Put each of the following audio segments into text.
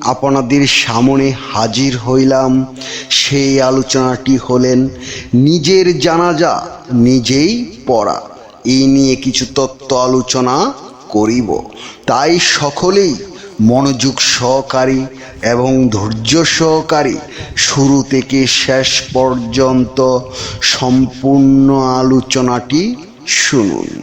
আপনাদের সামনে হাজির হইলাম। সেই আলোচনাটি হলেন, নিজের জানাজা নিজেই পড়া। এই নিয়ে কিছু তত্ত্ব আলোচনা করিব। তাই সকলেই মনোযোগ সহকারী এবং ধৈর্য সহকারী শুরু থেকে শেষ পর্যন্ত সম্পূর্ণ আলোচনাটি শুনুন।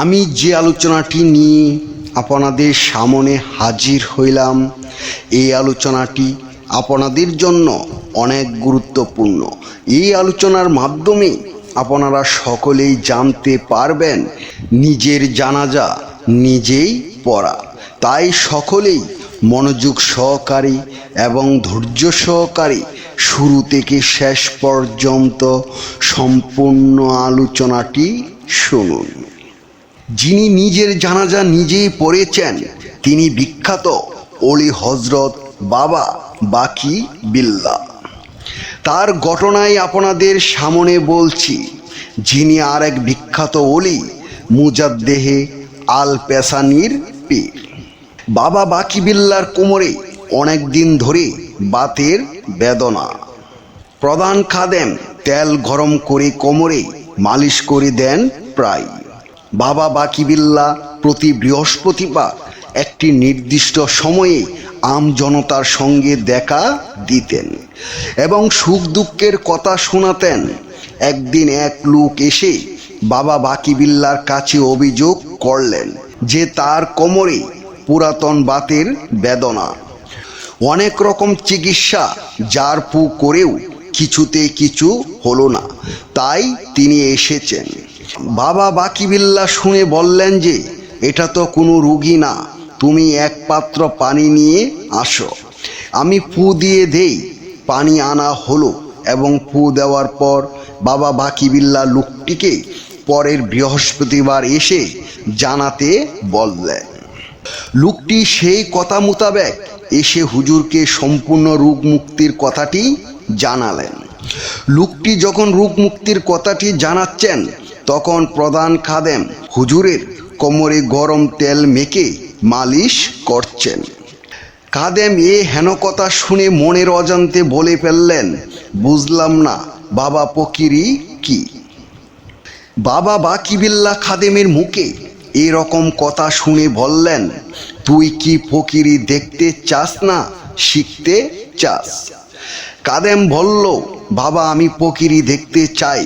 আমি যে আলোচনাটি নিয়ে আপনাদের সামনে হাজির হইলাম, এই আলোচনাটি আপনাদের জন্য অনেক গুরুত্বপূর্ণ। এই আলোচনার মাধ্যমে আপনারা সকলেই জানতে পারবেন, নিজের জানাজা নিজেই পড়া। তাই সকলেই মনোযোগ সহকারে এবং ধৈর্য সহকারে শুরু থেকে শেষ পর্যন্ত সম্পূর্ণ আলোচনাটি শুনুন। যিনি নিজের জানাজা নিজেই পড়েছেন, তিনি বিখ্যাত অলি হজরত বাবা বাকি বিল্লা তার ঘটনাই আপনাদের সামনে বলছি, যিনি আর এক বিখ্যাত অলি মুজাদ্দেহে আল পেসানির পীর। বাবা বাকি বিল্লার কোমরে অনেক দিন ধরে বাতের বেদনা। প্রধান খাদেম তেল গরম করে কোমরে মালিশ করে দেন প্রায়। বাবা বাকি বাকিবিল্লা প্রতি বৃহস্পতিবার একটি নির্দিষ্ট সময়ে আম জনতার সঙ্গে দেখা দিতেন এবং সুখ দুঃখের কথা শোনাতেন। একদিন এক লোক এসে বাবা বাকিবিল্লার কাছে অভিযোগ করলেন যে তার কোমরে পুরাতন বাতের বেদনা। অনেক রকম চিকিৎসা জারপু করেও কিছুতে কিছু হলো না, তাই তিনি এসেছেন। বাবা বাকিবিল্লা শুনে বললেন যে, এটা তো কোনো রুগী না, তুমি এক পাত্র পানি নিয়ে আসো। আমি পু দিয়ে দেই, পানি আনা হলো এবং পু দেওয়ার পর বাবা বাকিবিল্লা লোকটিকে পরের বৃহস্পতিবার এসে জানাতে বললেন। লোকটি সেই কথা মোতাবেক এসে হুজুরকে সম্পূর্ণ রোগ মুক্তির কথাটি জানালেন। লোকটি যখন রোগ মুক্তির কথাটি জানাচ্ছেন তখন প্রধান খাদেম হুজুরের কোমরে গরম তেল মেখে মালিশ করছেন। খাদেম এ হেন কথা শুনে মনের অজান্তে বলে ফেললেন, বুঝলাম না, বাবা পকিরি কি? বাবা বাকিবিল্লা খাদেমের মুখে এরকম কথা শুনে বললেন, তুই কি ফকিরি দেখতে চাস না, শিখতে চাস? কাদেম বলল, বাবা, আমি ফকিরি দেখতে চাই।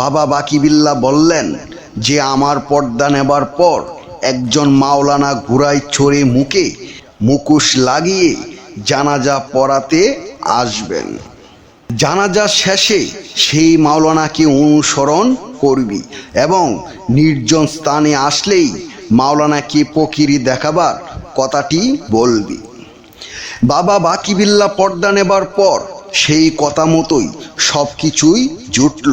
বাবা বাকিবিল্লা বললেন, যে আমার পর্দা নেবার পর একজন মাওলানা ঘুরাই ছড়ে মুখে মুখোশ লাগিয়ে জানাজা পড়াতে আসবেন। জানাজা শেষে সেই মাওলানাকে অনুসরণ করবি এবং নির্জন স্থানে আসলেই মাওলানাকে পকিরি দেখাবার কথাটি বলবি। বাবা বাকিবিল্লা পর্দা নেবার পর সেই কথা মতোই সব কিছুই জুটল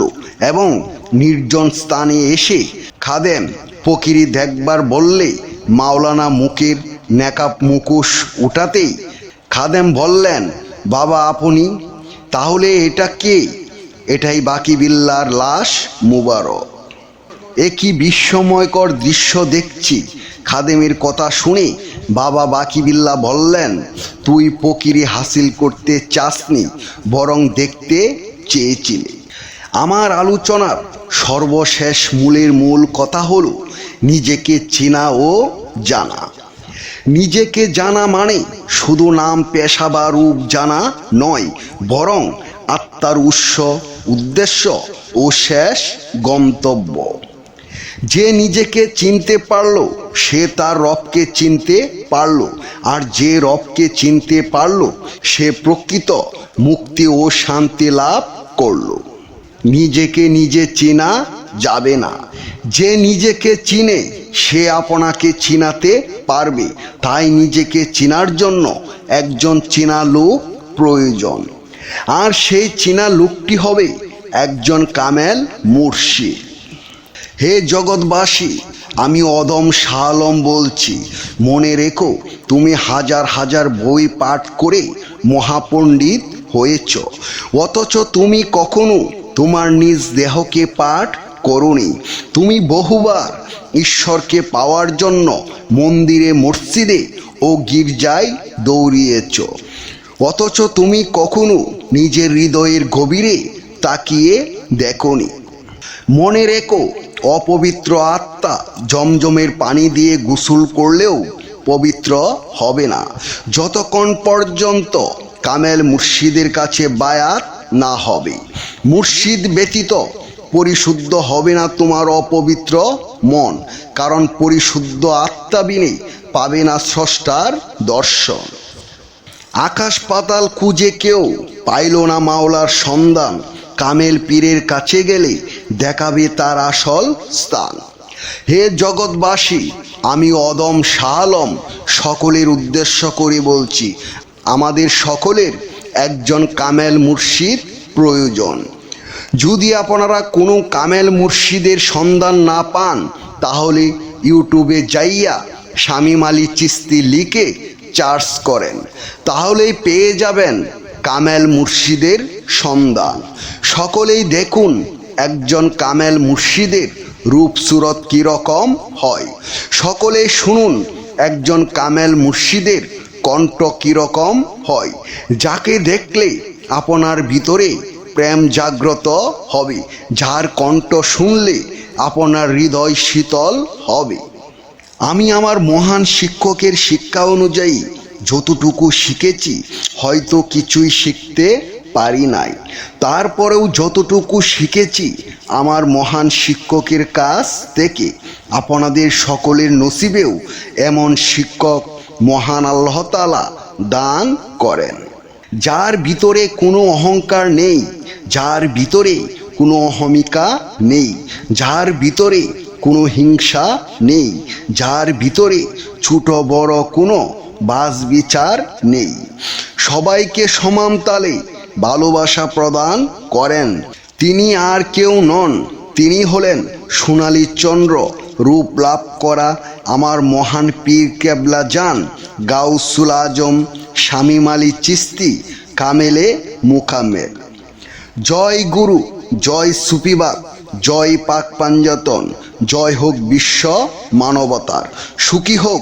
এবং নির্জন স্থানে এসে খাদেম ফকিরি দেখবার বললে, মাওলানা মুখের নেকাপ মুখোশ উঠাতেই খাদেম বললেন, বাবা আপনি, তাহলে এটা কে? এটাই বাকি বিল্লার লাশ মুবারক। একই বিস্ময়কর দৃশ্য দেখছি, খাদেমের কথা শুনে বাবা বাকি বিল্লা বললেন, তুই পকিরি হাসিল করতে চাসনি, বরং দেখতে চেয়েছিলে। আমার আলোচনার সর্বশেষ মূলের মূল কথা হল, নিজেকে চেনা ও জানা। নিজেকে জানা মানে শুধু নাম, পেশা বা রূপ জানা নয়, বরং আত্মার উৎস, উদ্দেশ্য ও শেষ গন্তব্য। যে নিজেকে চিনতে পারল, সে তার রবকে চিনতে পারল। আর যে রবকে চিনতে পারল, সে প্রকৃত মুক্তি ও শান্তি লাভ করল। নিজেকে নিজে চেনা যাবে না। যে নিজেকে চিনে, সে আপনাকে চিনাতে পারবে। তাই নিজেকে চিনার জন্য একজন চেনা লোক প্রয়োজন। আর সেই চেনা লোকটি হবে একজন কামেল মুর্শিদ। হে জগৎবাসী, আমি অদম শালম বলছি। মনে রেখো, তুমি হাজার হাজার বই পাঠ করে মহাপণ্ডিত হয়েছ। অথচ তুমি কখনো তোমার নিজ দেহকে পাঠ করনি। তুমি বহুবার ঈশ্বরকে পাওয়ার জন্য মন্দিরে, মসজিদে ও গির্জায় দৌড়িয়েছ। অথচ তুমি কখনো নিজের হৃদয়ের গভীরে তাকিয়ে দেখনি। মনে রেখো অপবিত্র আত্মা জমজমের পানি দিয়ে গোসল করলেও পবিত্র হবে না। যতক্ষণ পর্যন্ত কামেল মুর্শিদের কাছে বায়াত না হবে। মুর্শিদ ব্যতীত পরিশুদ্ধ হবে না তোমার অপবিত্র মন, কারণ পরিশুদ্ধ আত্মা বিনে পাবে না স্রষ্টার দর্শন। আকাশ পাতাল খুঁজে কেউ পাইল না মাওলার সন্ধান কামেল পীরের কাছে গেলে দেখাবে তার আসল স্থান। হে জগৎবাসী, আমি অদম শালম সকলের উদ্দেশ্য করে বলছি, আমাদের সকলের একজন কামেল মুর্শিদ প্রয়োজন। যদি আপনারা কোনো কামেল মুর্শিদের সন্ধান না পান, তাহলে ইউটিউবে যাইয়া শামিম আলী চিস্তি লিখে চার্জ করেন। তাহলেই পেয়ে যাবেন কামেল মুর্শিদের সন্ধান। সকলেই দেখুন, একজন কামেল মুর্শিদের রূপ সুরত কীরকম হয়। সকলে শুনুন, একজন কামেল মুর্শিদের কণ্ঠ কীরকম হয়। যাকে দেখলে আপনার ভিতরে প্রেম জাগ্রত হবে, যার কণ্ঠ শুনলে আপনার হৃদয় শীতল হবে। আমি আমার মহান শিক্ষকের শিক্ষা অনুযায়ী যতটুকু শিখেছি, হয়তো কিছুই শিখতে পারি নাই। তারপরেও যতটুকু শিখেছি, আমার মহান শিক্ষকের কাছ থেকে, আপনাদের সকলের নসিবেও এমন শিক্ষক মহান আল্লাহ তাআলা দান করেন। যার ভিতরে কোনো অহংকার নেই, যার ভিতরে কোনো অহমিকা নেই, যার ভিতরে কোনো হিংসা নেই, যার ভিতরে ছোট বড় কোনো বাস বিচার নেই। সবাইকে সমান তালে ভালোবাসা প্রদান করেন। তিনি আর কেউ নন, তিনি হলেন সোনালী চন্দ্র, রূপ লাভ করা আমার মহান পীর কেবলা যান গাউসুল আজম, শামিম আলী চিস্তি, কামেলে মুকামেল জয় গুরু, জয় সুপিবাদ জয় পাক পাঞ্জাতন, জয় হোক বিশ্ব মানবতার। সুখী হোক